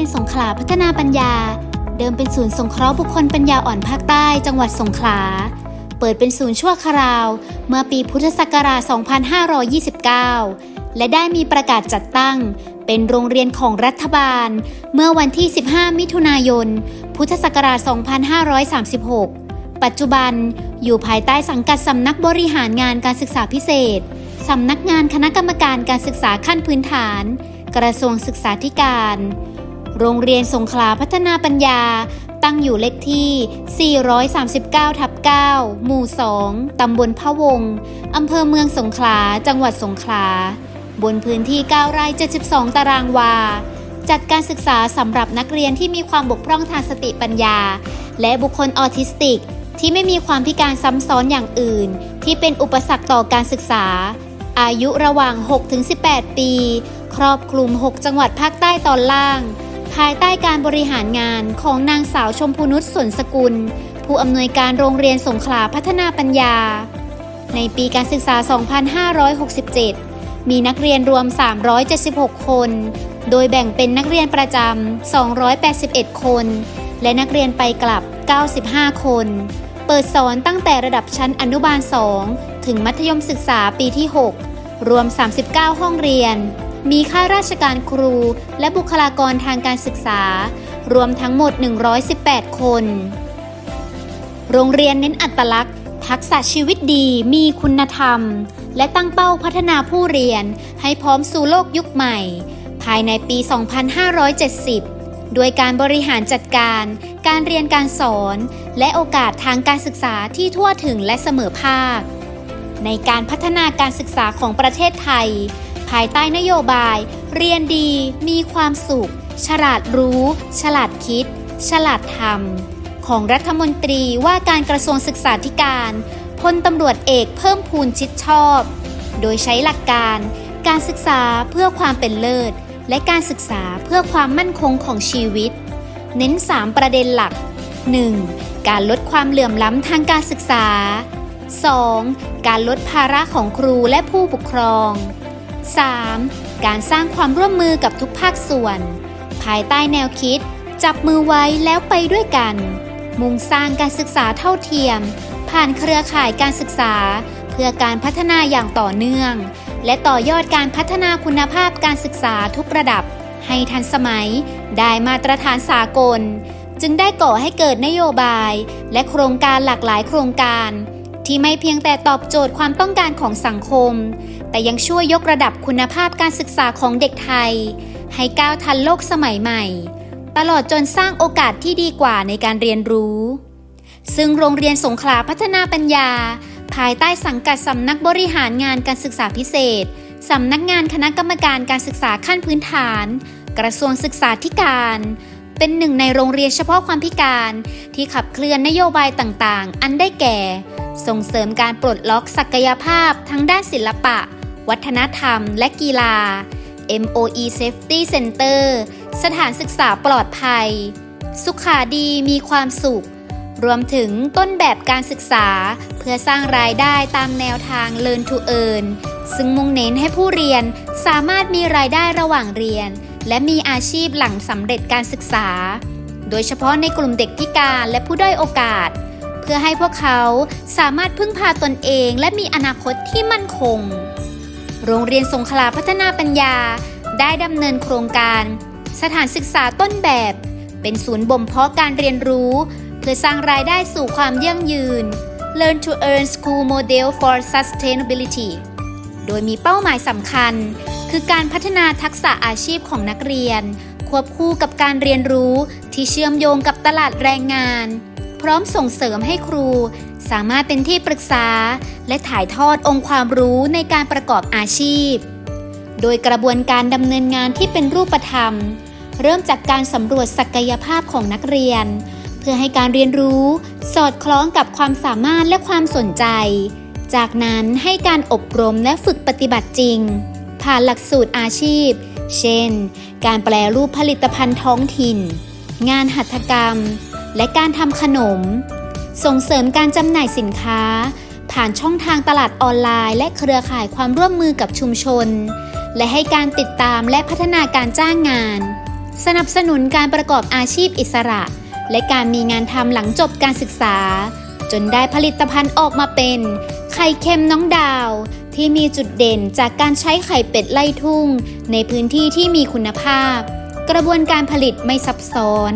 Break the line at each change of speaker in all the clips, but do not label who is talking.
รียนสงขลาพัฒนาปัญญา เดิมเป็นศูนย์สงเคราะห์บุคคลปัญญาอ่อนภาคใต้จังหวัดสงขลา เปิดเป็นศูนย์ชั่วคราว เมื่อปีพุทธศักราช 2529 และได้มีประกาศจัดตั้ง เป็นโรงเรียนของรัฐบาล เมื่อวันที่ 15 มิถุนายน พุทธศักราช 2536 ปัจจุบันอยู่ภายใต้สังกัดสำนักบริหารงานการศึกษาพิเศษสำนักงานคณะกรรมการการศึกษาขั้นพื้นฐาน กระทรวงศึกษาธิการ โรงเรียนสงขลาพัฒนาปัญญา ตั้งอยู่เลขที่ 439 ทับ 9 หมู่ 2 ตำบลพะวง อำเภอเมืองสงขลา จังหวัดสงขลา บนพื้นที่ 9 ไร่ 72 ตารางวา จัดการศึกษาสำหรับนักเรียนที่มีความบกพร่องทางสติปัญญา และบุคคลออทิสติก ที่ไม่มีความพิการซ้ำซ้อนอย่างอื่น ที่เป็นอุปสรรคต่อการศึกษา อายุระหว่าง 6-18 ปี ครอบคลุม 6 จังหวัดภาคใต้ตอนล่าง ภายใต้การบริหารงานของนางสาวชมพูนุชสนสกุล ผู้อำนวยการโรงเรียนสงขลาพัฒนาปัญญา ในปีการศึกษา 2567 มีนักเรียนรวม 376 คน โดยแบ่งเป็นนักเรียนประจำ 281 คน และนักเรียนไปกลับ 95 คน เปิดสอนตั้งแต่ระดับชั้นอนุบาล 2 ถึงมัธยมศึกษาปีที่ 6 รวม 39 ห้องเรียน มีข้าราชการครู และบุคลากรทางการศึกษา รวมทั้งหมด 118 คน โรงเรียนเน้นอัตลักษณ์ ทักษะชีวิตดีมีคุณธรรม และตั้งเป้าพัฒนาผู้เรียนให้พร้อมสู่โลกยุคใหม่ ภายในปี 2570โดยการบริหารจัดการ การเรียนการสอน และโอกาสทางการศึกษาที่ทั่วถึงและเสมอภาค ในการพัฒนาการศึกษาของประเทศไทย ภายใต้นโยบาย เรียนดี มีความสุข ฉลาดรู้ ฉลาดคิด ฉลาดทำของรัฐมนตรีว่าการกระทรวงศึกษาธิการพลตำรวจเอกเพิ่มพูนชิดชอบ โดยใช้หลักการ การศึกษาเพื่อความเป็นเลิศ และการศึกษาเพื่อความมั่นคงของชีวิต เน้น 3 ประเด็นหลัก 1. การลดความเหลื่อมล้ำทางการศึกษา 2. การลดภาระของครูและผู้ปกครอง 3. การสร้างความร่วมมือกับทุกภาคส่วน ภายใต้แนวคิด จับมือไว้แล้วไปด้วยกัน มุ่งสร้างการศึกษาเท่าเทียม ผ่านเครือข่ายการศึกษา เพื่อการพัฒนาอย่างต่อเนื่อง และต่อยอดการพัฒนาคุณภาพการศึกษาทุกระดับ ให้ทันสมัย ได้มาตรฐานสากล จึงได้ก่อให้เกิดนโยบาย และโครงการหลากหลายโครงการ ที่ไม่เพียงแต่ตอบโจทย์ความต้องการของสังคม แต่ยังช่วยยกระดับคุณภาพการศึกษาของเด็กไทย ให้ก้าวทันโลกสมัยใหม่ ตลอดจนสร้างโอกาสที่ดีกว่าในการเรียนรู้ ซึ่งโรงเรียนสงขลาพัฒนาปัญญา ภายใต้สังกัดสำนักบริหารงานการศึกษาพิเศษสำนักงานคณะกรรมการการศึกษาขั้นพื้นฐาน กระทรวงศึกษาธิการ เป็นหนึ่งในโรงเรียนเฉพาะความพิการ ที่ขับเคลื่อนนโยบายต่างๆ อันได้แก่ ส่งเสริมการปลดล็อกศักยภาพทั้งด้านศิลปะ วัฒนธรรม และกีฬา MOE Safety Center สถานศึกษาปลอดภัย สุขาดีมีความสุข รวมถึงต้นแบบการศึกษา เพื่อสร้างรายได้ตามแนวทาง Learn to Earn ซึ่งมุ่งเน้นให้ผู้เรียนสามารถมีรายได้ระหว่างเรียน และมีอาชีพหลังสำเร็จการศึกษา โดยเฉพาะในกลุ่มเด็กพิการและผู้ด้อยโอกาส เพื่อให้พวกเขาสามารถพึ่งพาตนเองและมีอนาคตที่มั่นคง โรงเรียนสงขลาพัฒนาปัญญาได้ดำเนินโครงการ สถานศึกษาต้นแบบ เป็นศูนย์บ่มเพาะการเรียนรู้ เพื่อสร้างรายได้สู่ความยั่งยืน Learn to Earn School Model for Sustainability โดยมีเป้าหมายสำคัญ คือการพัฒนาทักษะอาชีพของนักเรียน ควบคู่กับการเรียนรู้ที่เชื่อมโยงกับตลาดแรงงาน พร้อมส่งเสริมให้ครู สามารถเป็นที่ปรึกษา และถ่ายทอดองค์ความรู้ในการประกอบอาชีพ โดยกระบวนการดำเนินงานที่เป็นรูปธรรม เริ่มจากการสำรวจศักยภาพของนักเรียน เพื่อให้การเรียนรู้ สอดคล้องกับความสามารถและความสนใจ จากนั้นให้การอบรมและฝึกปฏิบัติจริง ผ่านหลักสูตรอาชีพ เช่น การแปลรูปผลิตภัณฑ์ท้องถิ่น งานหัตถกรรม และการทำขนม ส่งเสริมการจำหน่ายสินค้า ผ่านช่องทางตลาดออนไลน์ และเครือข่ายความร่วมมือกับชุมชน และให้การติดตามและพัฒนาการจ้างงาน สนับสนุนการประกอบอาชีพอิสระ และการมีงานทำหลังจบการศึกษา จนได้ผลิตภัณฑ์ออกมาเป็น ไข่เค็มน้องดาว ที่มีจุดเด่นจากการใช้ไข่เป็ดไล่ทุ่ง ในพื้นที่ที่มีคุณภาพ กระบวนการผลิตไม่ซับซ้อน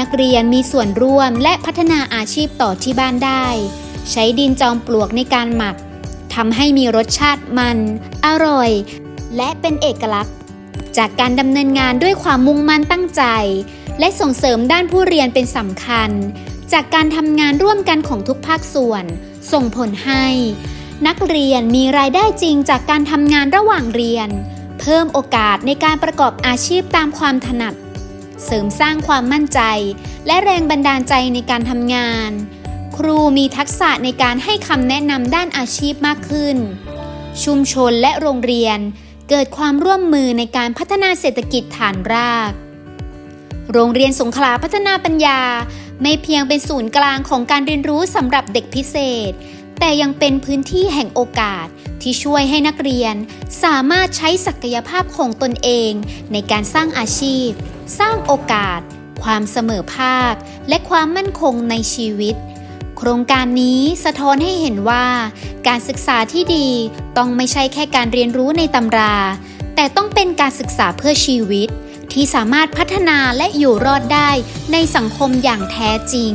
นักเรียนมีส่วนร่วมและพัฒนาอาชีพต่อที่บ้านได้ ใช้ดินจอมปลวกในการหมักทำให้มีรสชาติมัน อร่อย และเป็นเอกลักษณ์ จากการดำเนินงานด้วยความมุ่งมั่นตั้งใจ และส่งเสริมด้านผู้เรียนเป็นสำคัญ จากการทำงานร่วมกันของทุกภาคส่วน ส่งผลให้ นักเรียนมีรายได้จริงจากการทำงานระหว่างเรียน เพิ่มโอกาสในการประกอบอาชีพตามความถนัด เสริมสร้างความมั่นใจ และแรงบันดาลใจในการทำงาน ครูมีทักษะในการให้คำแนะนำด้านอาชีพมากขึ้น ชุมชนและโรงเรียนเกิดความร่วมมือในการพัฒนาเศรษฐกิจฐานราก โรงเรียนสงขลาพัฒนาปัญญา ไม่เพียงเป็นศูนย์กลางของการเรียนรู้สำหรับเด็กพิเศษ แต่ยังเป็นพื้นที่แห่งโอกาส ที่ช่วยให้นักเรียนสามารถใช้ศักยภาพของตนเอง ในการสร้างอาชีพ สร้างโอกาส ความเสมอภาค และความมั่นคงในชีวิต โครงการนี้สะท้อนให้เห็นว่า การศึกษาที่ดีต้องไม่ใช่แค่การเรียนรู้ในตำรา แต่ต้องเป็นการศึกษาเพื่อชีวิต ที่สามารถพัฒนาและอยู่รอดได้ในสังคมอย่างแท้จริง